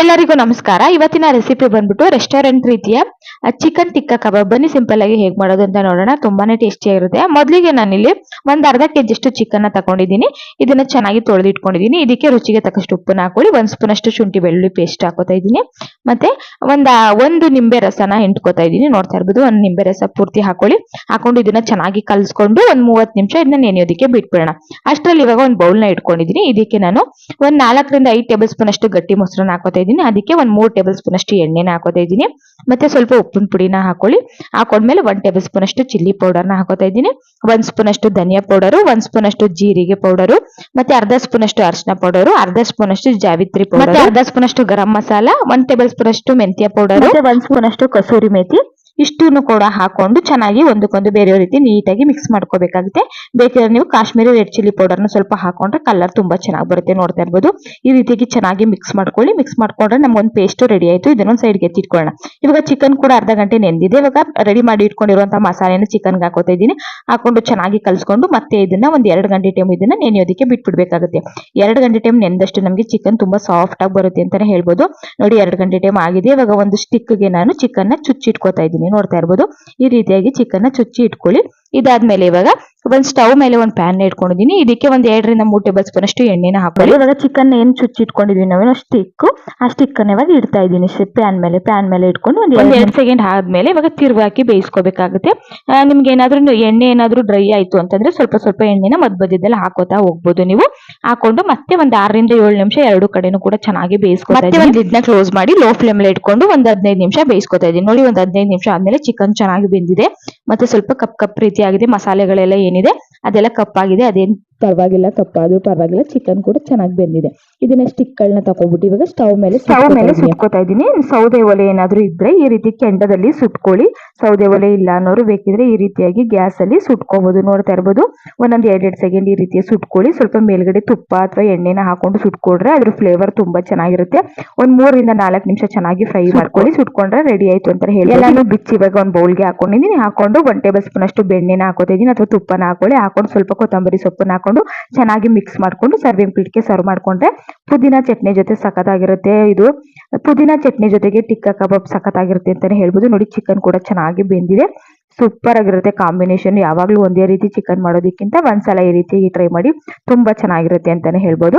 ಎಲ್ಲರಿಗೂ ನಮಸ್ಕಾರ. ಇವತ್ತಿನ ರೆಸಿಪಿ ಬಂದ್ಬಿಟ್ಟು ರೆಸ್ಟೋರೆಂಟ್ ರೀತಿಯ ಚಿಕನ್ ಟಿಕ್ಕ ಕಬಾಬ್ ಬನ್ನಿ ಸಿಂಪಲ್ ಆಗಿ ಹೇಗ್ ಮಾಡೋದು ಅಂತ ನೋಡೋಣ. ತುಂಬಾನೇ ಟೇಸ್ಟಿ ಆಗಿರುತ್ತೆ. ಮೊದಲಿಗೆ ನಾನಿಲ್ಲಿ ಒಂದ್ ಅರ್ಧ ಕೆಜಿಷ್ಟು ಚಿಕನ್ ತಗೊಂಡಿದ್ದೀನಿ. ಇದನ್ನ ಚೆನ್ನಾಗಿ ತೊಳೆದಿಟ್ಕೊಂಡಿದ್ದೀನಿ. ಇದಕ್ಕೆ ರುಚಿಗೆ ತಕ್ಕಷ್ಟು ಉಪ್ಪನ್ನ ಹಾಕೊಳ್ಳಿ ಒಂದ್ ಸ್ಪೂನ್ ಅಷ್ಟು ಶುಂಠಿ ಬೆಳ್ಳುಳ್ಳಿ ಪೇಸ್ಟ್ ಹಾಕೋತಾ ಇದ್ದೀನಿ. ಮತ್ತೆ ಒಂದ್ ಒಂದು ನಿಂಬೆ ರಸನ ಹಿಂಡ್ಕೋತಾ ಇದ್ದೀನಿ. ನೋಡ್ತಾ ಇರ್ಬೋದು, ಒಂದ್ ನಿಂಬೆ ರಸ ಪೂರ್ತಿ ಹಾಕೊಳ್ಳಿ ಹಾಕೊಂಡು ಇದನ್ನ ಚೆನ್ನಾಗಿ ಕಲ್ಸ್ಕೊಂಡು ಒಂದ್ ಮೂವತ್ತು ನಿಮಿಷ ಇದನ್ನ ನೆನೆಯೋದಕ್ಕೆ ಬಿಟ್ಬಿಡೋಣ. ಅಷ್ಟರಲ್ಲಿ ಇವಾಗ ಒಂದು ಬೌಲ್ನ ಇಟ್ಕೊಂಡಿದ್ದೀನಿ. ಇದಕ್ಕೆ ನಾನು ಒಂದ್ ನಾಲ್ಕರಿಂದ ಐದು ಟೇಬಲ್ ಸ್ಪೂನ್ ಅಷ್ಟು ಗಟ್ಟಿ ಮೊಸರನ್ನ ಹಾಕೋತಾ ಇದ್ದೀನಿ ಅದಕ್ಕೆ ಒಂದು ಮೂರು ಟೇಬಲ್ ಸ್ಪೂನ್ ಅಷ್ಟು ಎಣ್ಣೆನ ಹಾಕೋತಾ ಇದ್ದೀನಿ. ಮತ್ತೆ ಸ್ವಲ್ಪ ಉಪ್ಪಿನ ಪುಡಿನ ಹಾಕೊಳ್ಳಿ. ಹಾಕೊಂಡ್ಮೇಲೆ ಒಂದ್ ಟೇಬಲ್ ಸ್ಪೂನ್ ಅಷ್ಟು ಚಿಲ್ಲಿ ಪೌಡರ್ನ ಹಾಕೋತಾ ಇದ್ದೀನಿ. ಒಂದ್ ಸ್ಪೂನ್ ಅಷ್ಟು ಧನಿಯಾ ಪೌಡರ್ ಒಂದ್ ಸ್ಪೂನ್ ಅಷ್ಟು ಜೀರಿಗೆ ಪೌಡರ್ ಮತ್ತೆ ಅರ್ಧ ಸ್ಪೂನ್ ಅಷ್ಟು ಅರಿಶಿನ ಪೌಡರ್ ಅರ್ಧ ಸ್ಪೂನ್ ಅಷ್ಟು ಜಾವಿತ್ರಿ ಪೌಡರ್ ಅರ್ಧ ಸ್ಪೂನ್ ಅಷ್ಟು ಗರಂ ಮಸಾಲ ಒಂದ್ ಟೇಬಲ್ ಸ್ಪೂನ್ ಅಷ್ಟು ಮೆಂತ್ಯ ಪೌಡರ್ ಒಂದ್ ಸ್ಪೂನ್ ಅಷ್ಟು ಕಸೂರಿ ಮೇಥಿ ಇಷ್ಟನ್ನು ಕೂಡ ಹಾಕೊಂಡು ಚೆನ್ನಾಗಿ ಒಂದಕ್ಕೊಂದು ಬೇರೆ ರೀತಿ ನೀಟಾಗಿ ಮಿಕ್ಸ್ ಮಾಡ್ಕೋಬೇಕಾಗುತ್ತೆ. ಬೇಕಿದ್ರೆ ನೀವು ಕಾಶ್ಮೀರಿ ರೆಡ್ ಚಿಲ್ಲಿ ಪೌಡರ್ನ ಸ್ವಲ್ಪ ಹಾಕೊಂಡ್ರೆ ಕಲರ್ ತುಂಬಾ ಚೆನ್ನಾಗಿ ಬರುತ್ತೆ ನೋಡ್ತಾ ಇರ್ಬೋದು. ಈ ರೀತಿಯಾಗಿ ಚೆನ್ನಾಗಿ ಮಿಕ್ಸ್ ಮಾಡ್ಕೊಳ್ಳಿ. ಮಿಕ್ಸ್ ಮಾಡ್ಕೊಂಡ್ರೆ ನಮ್ಗೊಂದು ಪೇಸ್ಟ್ ರೆಡಿ ಆಯಿತು. ಇದನ್ನೊಂದು ಸೈಡ್ಗೆ ಎತ್ತಿಟ್ಕೊಳ್ಳೋಣ. ಇವಾಗ ಚಿಕನ್ ಕೂಡ ಅರ್ಧ ಗಂಟೆ ನೆಂದಿದೆ. ಇವಾಗ ರೆಡಿ ಮಾಡಿ ಇಟ್ಕೊಂಡಿರುವಂತಹ ಮಸಾಲೆನ ಚಿಕನ್ಗೆ ಹಾಕೋತಾ ಇದ್ದೀನಿ. ಹಾಕೊಂಡು ಚೆನ್ನಾಗಿ ಕಲ್ಸ್ಕೊಂಡು ಮತ್ತೆ ಇದನ್ನ ಒಂದು ಎರಡು ಗಂಟೆ ಟೈಮ್ ಇದನ್ನ ನೆನೆಯೋದಕ್ಕೆ ಬಿಟ್ಬಿಡ್ಬೇಕಾಗುತ್ತೆ. ಎರಡು ಗಂಟೆ ಟೈಮ್ ನೆಂದಷ್ಟು ನಮಗೆ ಚಿಕನ್ ತುಂಬಾ ಸಾಫ್ಟ್ ಆಗಿ ಬರುತ್ತೆ ಅಂತಾನೆ ಹೇಳ್ಬೋದು. ನೋಡಿ, ಎರಡು ಗಂಟೆ ಟೈಮ್ ಆಗಿದೆ. ಇವಾಗ ಒಂದು ಸ್ಟಿಕ್ಗೆ ನಾನು ಚಿಕನ್ನ ಚುಚ್ಚಿಟ್ಕೋತಾ ಇದ್ದೀನಿ. ನೋಡ್ತಾ ಇರ್ಬೋದು. ಈ ರೀತಿಯಾಗಿ ಚಿಕನ್ನ ಚುಚ್ಚಿ ಇಟ್ಕೊಳ್ಳಿ. ಇದಾದ್ಮೇಲೆ ಇವಾಗ ಒಂದು ಸ್ಟವ್ ಮೇಲೆ ಒಂದು ಪ್ಯಾನ್ ಇಟ್ಕೊಂಡಿದ್ದೀನಿ. ಇದಕ್ಕೆ ಒಂದು ಎರಡರಿಂದ ಮೂರು ಟೇಬಲ್ ಸ್ಪೂನ್ ಅಷ್ಟು ಎಣ್ಣೆನ ಹಾಕೊಳ್ಳಿ. ಇವಾಗ ಚಿಕನ್ ಏನು ಚುಚ್ಚಿ ಇಟ್ಕೊಂಡಿದ್ದೀನಿ ನಾವು ಸ್ಟಿಕ್ ಆ ಸ್ಟಿಕ್ ಇವಾಗ ಇಡ್ತಾ ಇದ್ದೀನಿ. ಪ್ಯಾನ್ ಮೇಲೆ ಪ್ಯಾನ್ ಮೇಲೆ ಇಟ್ಕೊಂಡು ಒಂದು ಎರಡು ಸೆಕೆಂಡ್ ಆದ್ಮೇಲೆ ಇವಾಗ ತಿರುಗಿ ಹಾಕಿ ಬೇಯಿಸ್ಕೋಬೇಕಾಗುತ್ತೆ. ನಿಮ್ಗೆ ಏನಾದ್ರೂ ಎಣ್ಣೆ ಏನಾದ್ರೂ ಡ್ರೈ ಆಯ್ತು ಅಂತಂದ್ರೆ ಸ್ವಲ್ಪ ಸ್ವಲ್ಪ ಎಣ್ಣೆನ ಮಧ್ಯ ಮಧ್ಯದಲ್ಲಿ ಹಾಕೋತಾ ಹೋಗ್ಬೋದು ನೀವು. ಹಾಕೊಂಡು ಮತ್ತೆ ಒಂದ್ ಆರರಿಂದ ಏಳು ನಿಮಿಷ ಎರಡು ಕಡೆನೂ ಕೂಡ ಚೆನ್ನಾಗಿ ಬೇಯಿಸ್ಕೊತಾ ಮತ್ತೆ ಒಂದು ಲಿಡ್ನ ಕ್ಲೋಸ್ ಮಾಡಿ ಲೋ ಫ್ಲೇಮ್ ಅಲ್ಲಿ ಇಟ್ಕೊಂಡು ಒಂದ್ ಹದಿನೈದು ನಿಮಿಷ ಬೇಯಿಸ್ಕೊತಾ ಇದ್ದೀನಿ. ನೋಡಿ ಒಂದ್ ಹದಿನೈದು ನಿಮಿಷ ಆದ್ಮೇಲೆ ಚಿಕನ್ ಚೆನ್ನಾಗಿ ಬೆಂದಿದೆ. ಮತ್ತೆ ಸ್ವಲ್ಪ ಕಪ್ ಕಪ್ ರೀತಿ ಆಗಿದೆ ಮಸಾಲೆಗಳೆಲ್ಲ ಏನಿದೆ ಅದೆಲ್ಲ ಕಪ್ ಆಗಿದೆ ಅದೇನ್ ಪರವಾಗಿಲ್ಲ ಕಪ್ಪಾದ್ರೂ ಪರವಾಗಿಲ್ಲ ಚಿಕನ್ ಕೂಡ ಚೆನ್ನಾಗಿ ಬೆಂದಿದೆ. ಇದನ್ನ ಸ್ಟಿಕ್ ಗಳನ್ನ ತಗೊಬಿಟ್ಟು ಇವಾಗ ಸ್ಟವ್ ಮೇಲೆ ಸ್ಟವ್ ಮೇಲೆ ಸುಟ್ಕೋತಾ ಇದ್ದೀನಿ. ಸೌದೆ ಒಲೆ ಏನಾದ್ರು ಇದ್ರೆ ಈ ರೀತಿ ಕೆಂಡದಲ್ಲಿ ಸುಟ್ಕೊಳ್ಳಿ. ಸೌದೆ ಒಲೆ ಇಲ್ಲ ಅನ್ನೋರು ಬೇಕಿದ್ರೆ ಈ ರೀತಿಯಾಗಿ ಗ್ಯಾಸ್ ಅಲ್ಲಿ ಸುಟ್ಕೋಬಹುದು ನೋಡ್ತಾ ಇರ್ಬೋದು. ಒಂದೊಂದ್ ಎರಡೆರಡು ಸೆಕೆಂಡ್ ಈ ರೀತಿ ಸುಟ್ಕೊಳ್ಳಿ. ಸ್ವಲ್ಪ ಮೇಲ್ಗಡೆ ತುಪ್ಪ ಅಥವಾ ಎಣ್ಣೆನ ಹಾಕೊಂಡು ಸುಟ್ಕೊಂಡ್ರೆ ಅದ್ರ ಫ್ಲೇವರ್ ತುಂಬಾ ಚೆನ್ನಾಗಿರುತ್ತೆ. ಒಂದ್ ಮೂರರಿಂದ ನಾಲ್ಕು ನಿಮಿಷ ಚೆನ್ನಾಗಿ ಫ್ರೈ ಮಾಡ್ಕೊಳ್ಳಿ. ಸುಟ್ಕೊಂಡ್ರೆ ರೆಡಿ ಆಯ್ತು ಅಂತ ಹೇಳಿ ಎಲ್ಲಾನು ಬಿಚ್ಚಿ ಇವಾಗ ಒಂದು ಬೌಲ್ಗೆ ಹಾಕೊಂಡಿದ್ದೀನಿ. ಹಾಕೊಂಡು ಒನ್ ಟೇಬಲ್ ಸ್ಪೂನ್ ಅಷ್ಟು ಬೆಣ್ಣೆನ ಹಾಕೋತಾ ಇದೀನಿ ಅಥವಾ ತುಪ್ಪನ ಹಾಕೊಳ್ಳಿ. ಹಾಕೊಂಡು ಸ್ವಲ್ಪ ಕೊತ್ತಂಬರಿ ಸೊಪ್ಪನ್ನ ಹಾಕೊಂಡು ಚೆನ್ನಾಗಿ ಮಿಕ್ಸ್ ಮಾಡ್ಕೊಂಡು ಸರ್ವಿಂಗ್ ಪ್ಲೇಟ್ಗೆ ಸರ್ವ್ ಮಾಡ್ಕೊಂಡ್ರೆ ಪುದೀನ ಚಟ್ನಿ ಜೊತೆ ಸಖತ್ತಾಗಿರುತ್ತೆ. ಇದು ಪುದೀನ ಚಟ್ನಿ ಜೊತೆಗೆ ಟಿಕ್ಕ ಕಬಾಬ್ ಸಖತ್ತಾಗಿರುತ್ತೆ ಅಂತಾನೆ ಹೇಳ್ಬೋದು. ನೋಡಿ ಚಿಕನ್ ಕೂಡ ಚೆನ್ನಾಗಿ ಬೆಂದಿದೆ. ಸೂಪರ್ ಆಗಿರುತ್ತೆ ಕಾಂಬಿನೇಷನ್ ಯಾವಾಗ್ಲೂ ಒಂದೇ ರೀತಿ ಚಿಕನ್ ಮಾಡೋದಕ್ಕಿಂತ ಒಂದ್ಸಲ ಈ ರೀತಿ ಟ್ರೈ ಮಾಡಿ ತುಂಬಾ ಚೆನ್ನಾಗಿರುತ್ತೆ ಅಂತಾನೆ ಹೇಳ್ಬೋದು.